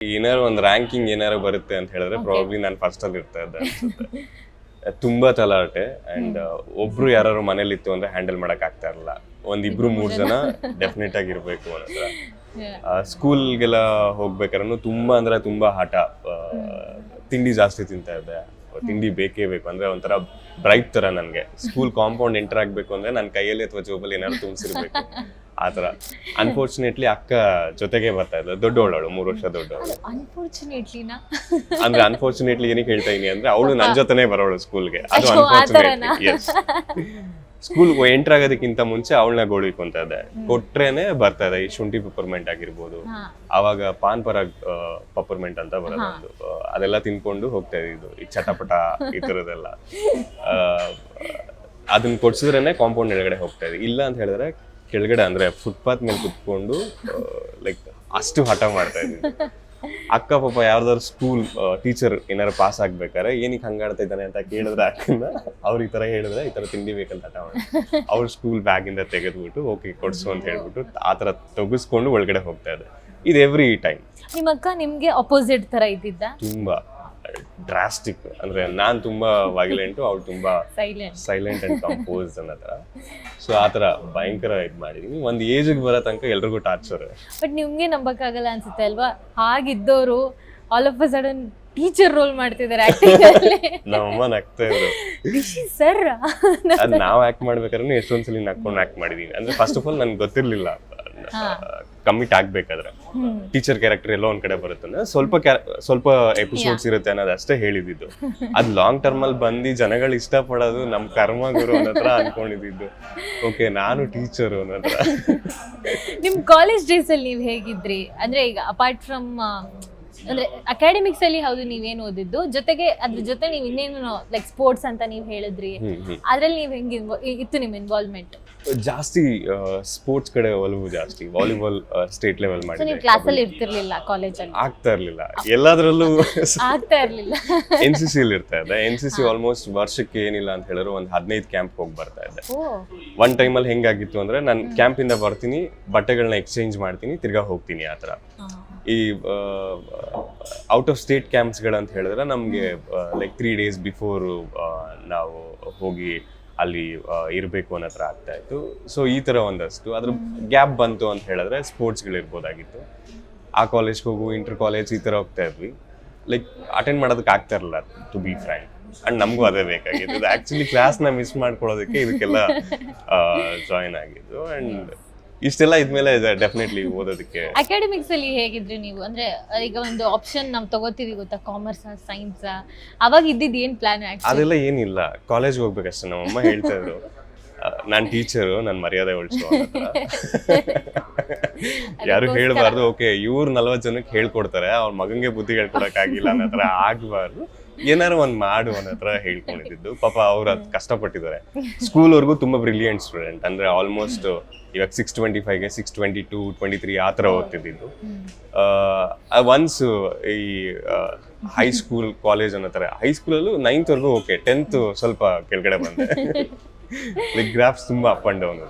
ಏನಾರು ಒಂದು ರ್ಯಾಂಕಿಂಗ್ ಏನಾರು ಬರುತ್ತೆ ಅಂತ ಹೇಳಿದ್ರೆ ಪ್ರಾಬ್ಲಿ ನಾನು ಫಸ್ಟ್ ಅಲ್ಲಿ ಇರ್ತಾ ಇದ್ದೆ ಅನ್ಸುತ್ತೆ. ತುಂಬಾ ತಲಾಟೆ ಅಂಡ್ ಒಬ್ರು ಯಾರು ಮನೇಲಿ ಇತ್ತು ಅಂದ್ರೆ ಹ್ಯಾಂಡಲ್ ಮಾಡಕ್ ಆಗ್ತಾ ಇರಲಿಲ್ಲ. ಒಂದ್ ಇಬ್ರು ಮೂರ್ ಜನ ಡೆಫಿನೆಟ್ ಆಗಿ ಇರ್ಬೇಕು ಸ್ಕೂಲ್ ಸ್ಕೂಲ್ಗೆಲ್ಲ ಹೋಗ್ಬೇಕಾದ್ರೂ ತುಂಬಾ ಅಂದ್ರೆ ತುಂಬಾ ಹಠ. ತಿಂಡಿ ಜಾಸ್ತಿ ತಿಂತಾ ಇದ್ದೆ. ತಿಂಡಿ ಬೇಕೇ ಬೇಕು ಅಂದ್ರೆ ಒಂಥರ ಬ್ರೈಟ್ ತರ ನನ್ಗೆ. ಸ್ಕೂಲ್ ಕಾಂಪೌಂಡ್ ಎಂಟರ್ ಆಗ್ಬೇಕು ಅಂದ್ರೆ ನನ್ನ ಕೈಯಲ್ಲಿ ಅಥವಾ ಜೋಬಲ್ಲಿ ಏನಾದ್ರು ತುಂಬಿಸಿರ್ಬೇಕು. ಆತರ ಅನ್ಫಾರ್ಚುನೇಟ್ಲಿ ಅಕ್ಕ ಜೊತೆಗೆ ಬರ್ತಾ ಇದ್ದ ದೊಡ್ಡವಳವಳು ಮೂರು ವರ್ಷ ದೊಡ್ಡವಳು. ಅನ್ಫಾರ್ಚುನೇಟ್ಲಿನ ಅಂದ್ರೆ ಅನ್ಫಾರ್ಚುನೇಟ್ಲಿ ಏನಕ್ಕೆ ಹೇಳ್ತಾ ಇದೀನಿ ಅಂದ್ರೆ ಅವಳು ನನ್ನ ಜೊತೆನೆ ಬರೋಳು ಸ್ಕೂಲ್ಗೆ ಅದು ಅನ್ಫಾರ್ಚುನೇಟ್ಲಿ ಸ್ಕೂಲ್ ಎಂಟರ್ ಆಗೋದಕ್ಕಿಂತ ಮುಂಚೆ ಅವಳನ್ನ ಗೋಳಿಕೊಂತ ಇದ್ದೆ ಕೊಟ್ರೇನೆ ಬರ್ತಾ ಇದೆ ಈ ಶುಂಠಿ ಪೆಪರ್ಮೆಂಟ್ ಆಗಿರ್ಬೋದು. ಅವಾಗ ಪಾನ್ ಪರ ಪಪರ್ಮೆಂಟ್ ಅಂತ ಬರೋದು ಅದೆಲ್ಲ ತಿನ್ಕೊಂಡು ಹೋಗ್ತಾ ಇದ್ದು ಈ ಚಟಪಟ ಈ ತರದೆಲ್ಲ ಅದನ್ನ ಕೊಡ್ಸಿದ್ರೇನೆ ಕಾಂಪೌಂಡ್ ಒಳಗಡೆ ಹೋಗ್ತಾ ಇದೆ ಇಲ್ಲ ಅಂತ ಹೇಳಿದ್ರೆ ಕೆಳಗಡೆ ಅಂದ್ರೆ ಫುಟ್ಪಾತ್ ಮೇಲೆ ಕುತ್ಕೊಂಡು ಲೈಕ್ ಅಷ್ಟು ಹಠ ಮಾಡ್ತಾ ಇದ್ವಿ ಅಕ್ಕ ಪಾಪ ಯಾರ್ದಾರು ಸ್ಕೂಲ್ ಟೀಚರ್ ಏನಾರು ಪಾಸ್ ಆಗ್ಬೇಕಾರೆ ಏನಕ್ಕೆ ಹಂಗಾಡ್ತಾ ಇದ್ದಾನೆ ಅಂತ ಕೇಳಿದ್ರೆ ಅಕ್ಕನ ಅವ್ರು ಈ ತರ ಹೇಳಿದ್ರೆ ಈ ತರ ತಿಂಡಿ ಬೇಕಂತ ಹಠ ಮಾಡಿ ಅವ್ರ ಸ್ಕೂಲ್ ಬ್ಯಾಗ್ ಇಂದ ತೆಗೆದ್ಬಿಟ್ಟು ಓಕೆ ಕೊಡ್ಸು ಅಂತ ಹೇಳ್ಬಿಟ್ಟು ಆ ತರ ಒಳ್ಗಡೆ ಒಳಗಡೆ ಹೋಗ್ತಾ ಇದೆ ಇದು ಎವ್ರಿ ಟೈಮ್ ನಿಮ್ಮ ಅಕ್ಕ ನಿಮ್ಗೆ ಅಪೋಸಿಟ್ ತರ ಇದ್ದಿದ್ದ? ತುಂಬಾ. ಡ್ರಾಸ್ಟಿಕ್ ಅಂದ್ರೆ ನಾನು ತುಂಬಾ ವೈಲೆಂಟು ಅವ್ಳು ತುಂಬಾ ಸೈಲೆಂಟ್ ಸೈಲೆಂಟ್ ಅಂಡ್ ಕಂಪೋಸ್ ಅನ್ನೋ ಥರ. ಸೊ ಆ ಥರ ಭಯಂಕರ ಇದು ಮಾಡಿದೀನಿ. ಒಂದು ಏಜಿಗೆ ಬರೋ ತನಕ ಎಲ್ರಿಗೂ ಟಾರ್ಚರ್ ಬಟ್ ನಿಮ್ಗೆ ನಂಬಕ್ಕಾಗಲ್ಲ ಅನ್ಸುತ್ತೆ ಅಲ್ವಾ? ಹಾಗಿದ್ದವರು all of a sudden teacher role ಮಾಡ್ತಿದ್ದಾರೆ ನಮ್ಮಮ್ಮ ನಗ್ತಾ ಇದ್ರು. ಸರ್ ಅದು ನಾವ್ ಆಕ್ಟ್ ಮಾಡ್ಬೇಕಾದ್ರೆ ಎಷ್ಟೊಂದ್ಸಲಿ ನಕ್ಕೊಂಡು ಆಕ್ಟ್ ಮಾಡಿದೀನಿ. ಅಂದ್ರೆ ಫಸ್ಟ್ ಆಫ್ ಆಲ್ ನನ್ಗೆ ಗೊತ್ತಿರ್ಲಿಲ್ಲ. ಕಮಿಟ್ ಆಗ್ಬೇಕಾದ್ರೆ. ಟೀಚರ್ ಕ್ಯಾರೆಕ್ಟರ್ ಎಲ್ಲೋ ಒಂದ್ ಕಡೆ ಬರುತ್ತೆ ಸ್ವಲ್ಪ ಸ್ವಲ್ಪ ಎಪಿಸೋಡ್ಸ್ ಇರುತ್ತೆ ಅನ್ನೋದು ಅಷ್ಟೇ ಹೇಳಿದ್ದು ಅದ್ ಲಾಂಗ್ ಟರ್ಮ್ ಅಲ್ಲಿ ಬಂದು ಜನಗಳು ಇಷ್ಟಪಡೋದು ನಮ್ ಕರ್ಮ ಗುರು ಅನ್ನತ್ರ ಅನ್ಕೊಂಡಿದ್ದು ಓಕೆ ನಾನು ಟೀಚರ್ ಅನ್ನೋ ಹತ್ರ. ನಿಮ್ ಕಾಲೇಜ್ ಡೇಸ್ ಅಲ್ಲಿ ನೀವ್ ಹೇಗಿದ್ರಿ? ಅಂದ್ರೆ ಈಗ ಅಪಾರ್ಟ್ ಫ್ರಮ್ ಅಂದ್ರೆ ಅಕಾಡೆಮಿಕ್ಸ್ ಅಲ್ಲಿ ಹೌದು ನೀವೇನು ಓದಿದ್ದು? ಜೊತೆಗೆ ಅದ್ರ ಜೊತೆ ನೀವು ಇನ್ನೇನು ಲೈಕ್ ಸ್ಪೋರ್ಟ್ಸ್ ಅಂತ ನೀವು ಹೇಳಿದ್ರಿ. ಅದ್ರಲ್ಲಿ ನೀವ್ ಹೆಂಗ್ ಇತ್ತು ನಿಮ್ ಇನ್ವಾಲ್ವ್ಮೆಂಟ್ ಜಾಸ್ತಿ ಸ್ಪೋರ್ಟ್ಸ್ ಕಡೆ ಒಲವು ಜಾಸ್ತಿ. ವಾಲಿಬಾಲ್ ಸ್ಟೇಟ್ ಲೆವೆಲ್ ಮಾಡಿ ನೀವು ಕ್ಲಾಸ್ ಅಲ್ಲಿ ಇರ್ತಿರ್ಲಿಲ್ಲ ಕಾಲೇಜಲ್ಲಿ ಆಗ್ತಾ ಇರ್ಲಿಲ್ಲ. ಎಲ್ಲಾದ್ರಲ್ಲೂ ಆಗ್ತಾ ಇರ್ಲಿಲ್ಲ. ಎನ್ ಸಿ ಸಿ ಇರ್ತಾ ಇದ್ದೆ. ಎನ್ ಸಿ ಸಿ ಆಲ್ಮೋಸ್ಟ್ ವರ್ಷಕ್ಕೆ ಏನಿಲ್ಲ ಅಂತ ಹೇಳಿದ್ರು ಒಂದ್ ಹದಿನೈದು ಕ್ಯಾಂಪ್ ಹೋಗಿ ಬರ್ತಾ ಇದ್ದೆ. ಒನ್ ಒನ್ ಟೈಮಲ್ಲಿ ಹೆಂಗಾಗಿತ್ತು ಅಂದ್ರೆ ನಾನು ಕ್ಯಾಂಪಿಂದ ಬರ್ತೀನಿ ಬಟ್ಟೆಗಳನ್ನ ಎಕ್ಸ್ಚೇಂಜ್ ಮಾಡ್ತೀನಿ ತಿರ್ಗಾ ಹೋಗ್ತೀನಿ ಆ ಥರ. ಈ ಔಟ್ ಆಫ್ ಸ್ಟೇಟ್ ಕ್ಯಾಂಪ್ಸ್ಗಳಂತ ಹೇಳಿದ್ರೆ ನಮಗೆ ಲೈಕ್ ತ್ರೀ ಡೇಸ್ ಬಿಫೋರ್ ನಾವು ಹೋಗಿ ಅಲ್ಲಿ ಇರಬೇಕು ಅನ್ನೋ ಥರ ಆಗ್ತಾ ಇತ್ತು. ಸೊ ಈ ಥರ ಒಂದಷ್ಟು. ಅದ್ರ ಗ್ಯಾಪ್ ಬಂತು ಅಂತ ಹೇಳಿದ್ರೆ ಸ್ಪೋರ್ಟ್ಸ್ಗಳಿರ್ಬೋದಾಗಿತ್ತು ಆ ಕಾಲೇಜ್ಗೆ ಹೋಗು ಇಂಟರ್ ಕಾಲೇಜ್ ಈ ಥರ ಹೋಗ್ತಾ ಇದ್ವಿ. ಲೈಕ್ ಅಟೆಂಡ್ ಮಾಡೋದಕ್ಕೆ ಆಗ್ತಾ ಇರಲಿಲ್ಲ ಟು ಬಿ ಫ್ರ್ಯಾಂಕ್ ಅಂಡ್ ನಮಗೂ ಅದೇ ಬೇಕಾಗಿತ್ತು. ಆ್ಯಕ್ಚುಲಿ ಕ್ಲಾಸ್ನ ಮಿಸ್ ಮಾಡ್ಕೊಳ್ಳೋದಕ್ಕೆ ಇದಕ್ಕೆಲ್ಲ ಜಾಯಿನ್ ಆಗಿದ್ದು. ಆ್ಯಂಡ್ ಇಷ್ಟೆಲ್ಲ ಇದ್ಮೇಲೆ ಡೆಫಿನೆಟ್ಲಿ ಓದೋದಕ್ಕೆ. ಅಕಾಡೆಮಿಕ್ಸ್ ಅಲ್ಲಿ ಹೇಗಿದ್ರಿ ನೀವು? ಅಂದ್ರೆ ಈಗ ಒಂದು ಆಪ್ಷನ್ ನಾವು ತಗೋತೀವಿ ಗೊತ್ತಾ? ಕಾಮರ್ಸ್ ಸೈನ್ಸ್ ಅವಾಗ ಇದ್ದಿದ್ದು ಏನ್ ಪ್ಲಾನ್ ಅದೆಲ್ಲ ಏನಿಲ್ಲ. ಕಾಲೇಜ್ಗೆ ಹೋಗ್ಬೇಕಷ್ಟೇ. ನಮ್ಮಮ್ಮ ಹೇಳ್ತಾ ಇದ್ರು. ನಾನು ಟೀಚರು ನನ್ನ ಮರ್ಯಾದೆ ಉಳಿಸು ಯಾರು ಹೇಳ್ಬಾರ್ದು ಓಕೆ ಇವ್ರು ನಲ್ವತ್ತು ಜನಕ್ಕೆ ಹೇಳ್ಕೊಡ್ತಾರೆ ಅವ್ರ ಮಗಂಗೆ ಬುದ್ಧಿ ಹೇಳ್ಕೊಡಕ್ಕಾಗಿಲ್ಲ ಅನ್ನೋ ಹತ್ರ ಆಗ್ಬಾರ್ದು. ಏನಾರು ಒಂದ್ ಮಾಡು ಅನ್ನೋ ಹತ್ರ ಹೇಳ್ಕೊಂಡಿದ್ದು. ಪಾಪ ಅವ್ರು ಅದ್ ಕಷ್ಟಪಟ್ಟಿದ್ದಾರೆ. ಸ್ಕೂಲ್ವರೆಗೂ ತುಂಬಾ ಬ್ರಿಲಿಯಂಟ್ ಸ್ಟೂಡೆಂಟ್ ಅಂದ್ರೆ ಆಲ್ಮೋಸ್ಟ್ ಇವಾಗ six twenty ಫೈವ್ಗೆ six twenty two twenty three ಆ ಥರ ಓದ್ತಿದ್ದು ಒನ್ಸ್ ಈ ಹೈಸ್ಕೂಲ್ ಕಾಲೇಜ್ ಅನ್ನೋ ಥರ ಹೈಸ್ಕೂಲಲ್ಲೂ ನೈನ್ತ್ವರೆಗೂ ಓಕೆ ಟೆಂತ್ ಸ್ವಲ್ಪ ಕೆಳಗಡೆ ಬಂದೆ. ಲೈಕ್ ಗ್ರಾಫ್ಸ್ ತುಂಬಾ ಅಪ್ ಅಂಡ್ ಡೌನ್